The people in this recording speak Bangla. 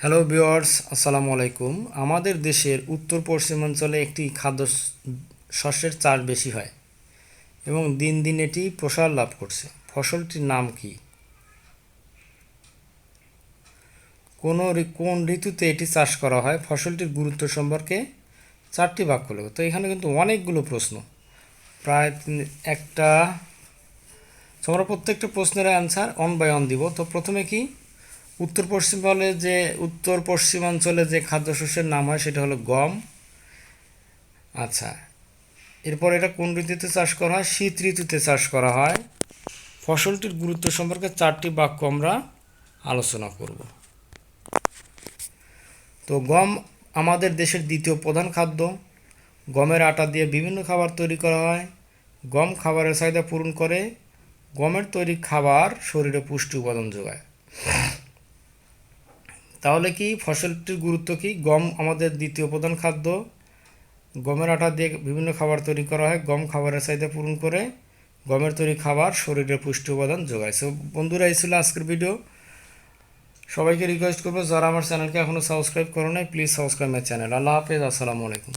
হ্যালো ভিওয়ার্স আসসালামু আলাইকুম আমাদের দেশের উত্তর পশ্চিমাঞ্চলে একটি খাদ্য শস্যের চাষ বেশি হয় এবং দিন দিন এটি প্রসার লাভ করছে। ফসলটির নাম কি? কোন কোন ঋতুতে এটি চাষ করা হয়? ফসলটির গুরুত্ব সম্পর্কে চারটি বাক্য লেখো। তো এখানে কিন্তু অনেকগুলো প্রশ্ন। প্রায় একটা তো আমরা প্রত্যেকটা প্রশ্নের অ্যান্সার অন বাই অন দিব। তো প্রথমে কি? উত্তর পশ্চিমাঞ্চলে যে উত্তর পশ্চিমাঞ্চলে যে খাদ্যশস্যের নাম হয় সেটা হলো গম। আচ্ছা এরপর এটা কোন ঋতুতে চাষ করা হয়? শীত ঋতুতে চাষ করা হয়। ফসলটির গুরুত্ব সম্পর্কে চারটি বাক্য আমরা আলোচনা করব। তো গম আমাদের দেশের দ্বিতীয় প্রধান খাদ্য। গমের আটা দিয়ে বিভিন্ন খাবার তৈরি করা হয়। গম খাবারের চাহিদা পূরণ করে। গমের তৈরি খাবার শরীরে পুষ্টি উপাদান যোগায়। তাহলে কি ফসলটির গুরুত্ব কি? গম আমাদের দ্বিতীয় প্রধান খাদ্য। গমের আটা দিয়ে বিভিন্ন খাবার তৈরি করা হয়। গম খাবারের চাহিদা পূরণ করে গমের তৈরি খাবার শরীরে পুষ্টি উপাদান যোগায়। সো বন্ধুরা, এই ছিল আজকের ভিডিও সবাইকে রিকোয়েস্ট করব, যারা আমার চ্যানেলকে এখনও সাবস্ক্রাইব করো নাই প্লিজ সাবস্ক্রাইব মাই চ্যানেল আল্লাহ হাফেজ, আসসালামু আলাইকুম।